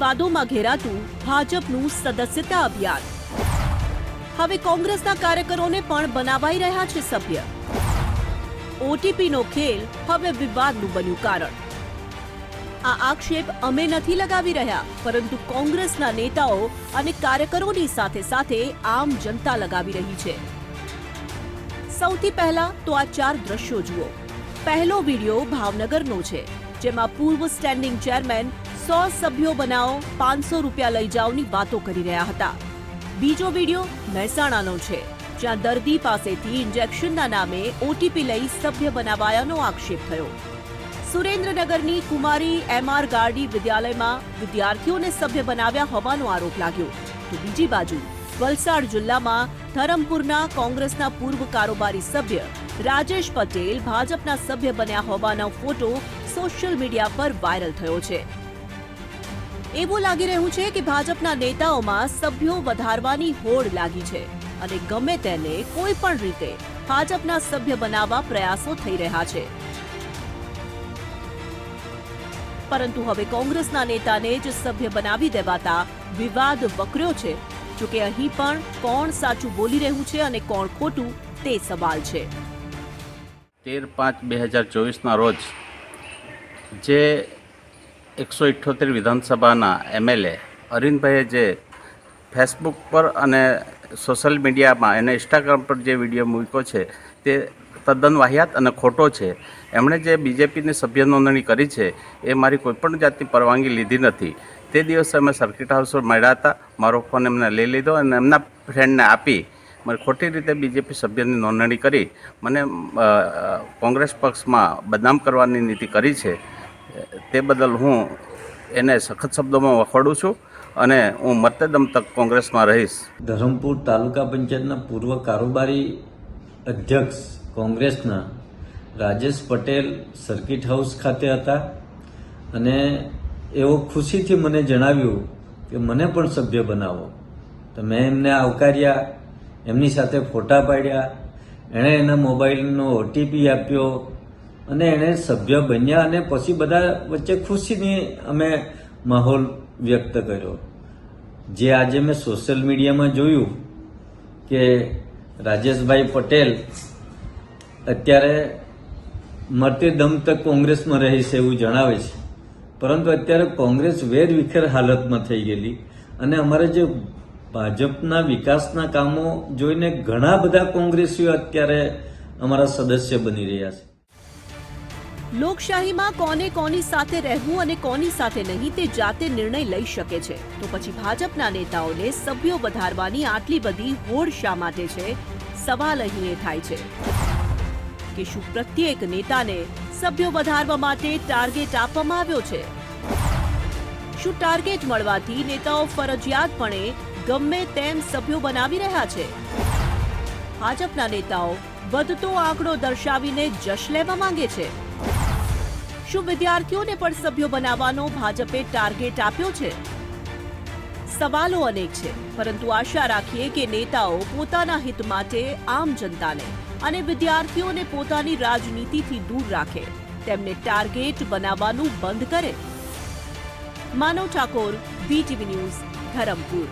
વિવાદોમાં ઘેરાતું ભાજપનું સદસ્યતા અભિયાન. હવે કોંગ્રેસના કાર્યકરોને પણ બનાવાઈ રહ્યા છે સભ્ય. ઓટીપીનો ખેલ હવે વિવાદનું બન્યું કારણ. આ આક્ષેપ અમે નથી લગાવી રહ્યા, પરંતુ કોંગ્રેસના નેતાઓ અને કાર્યકરોની સાથે સાથે આમ જનતા લગાવી રહી છે. સૌથી પહેલા તો આ ચાર દ્રશ્યો જુઓ. પહેલો વિડિયો ભાવનગરનો છે, જેમાં પૂર્વ સ્ટેન્ડિંગ ચેરમેન સો સભ્યો બનાવો, પાંચસો રૂપિયા લઈ જાઓની વાતો કરી રહ્યા હતા. બીજો વિડિયો મહેસાણાનો છે, જ્યાં દર્દી પાસેથી ઇન્જેક્શનના નામે ઓટીપી લઈ સભ્ય બનાવાયાનો આક્ષેપ થયો. સુરેન્દ્રનગરની કુમારી એમઆર ગાર્ડી વિદ્યાલયમાં વિદ્યાર્થીઓને સભ્ય બનાવ્યા હોવાનો આરોપ લાગ્યો. તો બીજી બાજુ, વલસાડ જિલ્લામાં ધરમપુરના કોંગ્રેસના પૂર્વ કારોબારી સભ્ય રાજેશ પટેલ ભાજપના સભ્ય બન્યા હોવાનો ફોટો સોશિયલ મીડિયા પર વાયરલ થયો છે. એવું લાગી રહ્યું છે કે ભાજપના નેતાઓમાં સભ્યો વધારવાની હોડ લાગી છે અને ગમે તેને કોઈ પણ રીતે ભાજપના સભ્ય બનાવવા પ્રયાસો થઈ રહ્યા છે. પરંતુ હવે કોંગ્રેસના નેતાને જ સભ્ય બનાવી દેવાતા વિવાદ વકર્યો છે. જોકે અહીં પણ કોણ સાચું બોલી રહ્યું છે અને કોણ ખોટું તે સવાલ છે. તેર પાંચ બે હજાર ચોવીસના રોજ જે એકસો ઇઠ્ઠોતેર વિધાનસભાના એમએલએ અરવિંદભાઈએ જે ફેસબુક પર અને સોશિયલ મીડિયામાં અને ઇન્સ્ટાગ્રામ પર જે વીડિયો મૂક્યો છે, તે તદ્દન વાહિયાત અને ખોટો છે. એમણે જે બીજેપીની સભ્ય નોંધણી કરી છે, એ મારી કોઈપણ જાતની પરવાનગી લીધી નથી. તે દિવસે અમે સર્કિટ હાઉસ પર મળ્યા હતા. મારો ફોન એમને લઈ લીધો અને એમના ફ્રેન્ડને આપી મને ખોટી રીતે બીજેપી સભ્યની નોંધણી કરી. મને કોંગ્રેસ પક્ષમાં બદનામ કરવાની નીતિ કરી છે. તે બદલ હું એને સખત શબ્દોમાં વખોડું છું અને હું મતદમ તક કોંગ્રેસમાં રહીશ. ધરમપુર તાલુકા પંચાયતના પૂર્વ કારોબારી અધ્યક્ષ કોંગ્રેસના રાજેશ પટેલ સર્કિટ હાઉસ ખાતે હતા અને એઓ ખુશીથી મને જણાવ્યું કે મને પણ સભ્ય બનાવો. તો મેં એમને આવકાર્યા, એમની સાથે ફોટા પાડ્યા, એણે એના મોબાઈલનો ઓટીપી આપ્યો અને એણે સભ્ય બન્યા અને પછી બધા વચ્ચે ખુશીની અમે માહોલ વ્યક્ત કર્યો. જે આજે મેં સોશિયલ મીડિયામાં જોયું કે રાજેશભાઈ પટેલ અત્યારે મરતે દમ તક કોંગ્રેસમાં રહીશ એવું જણાવે છે. પરંતુ અત્યારે કોંગ્રેસ વેર વિખેર હાલતમાં થઈ ગયેલી અને અમારે જે ભાજપના વિકાસના કામો જોઈને ઘણા બધા કોંગ્રેસીઓ અત્યારે અમારા સદસ્ય બની રહ્યા છે. લોકશાહીમાં કોને કોની સાથે રહેવું અને કોની સાથે નહીં તે જાતે નિર્ણય લઈ શકે છે. તો પછી ભાજપના નેતાઓને સભ્યો વધારવાની આટલી બધી હોડ શા માટે છે? સવાલ અહીં એ થાય છે કે શું પ્રત્યેક નેતાને સભ્યો વધારવા માટે ટાર્ગેટ આપવામાં આવ્યો છે? શું ટાર્ગેટ મળવાથી નેતાઓ ફરજિયાતપણે ગમે તેમ સભ્યો બનાવી રહ્યા છે? ભાજપના નેતાઓ વધતો આંકડો દર્શાવીને જશ લેવા માંગે છે. શું વિદ્યાર્થીઓને પણ સભ્યો બનાવવાનો ભાજપે ટાર્ગેટ આપ્યો છે? સવાલો અનેક છે, પરંતુ આશા રાખીએ કે નેતાઓ પોતાના હિત માટે આમ જનતાને અને વિદ્યાર્થીઓને પોતાની રાજનીતિથી દૂર રાખે. તેમને ટાર્ગેટ બનાવવાનું બંધ કરે. Manav Thakor BTV news Dharampur.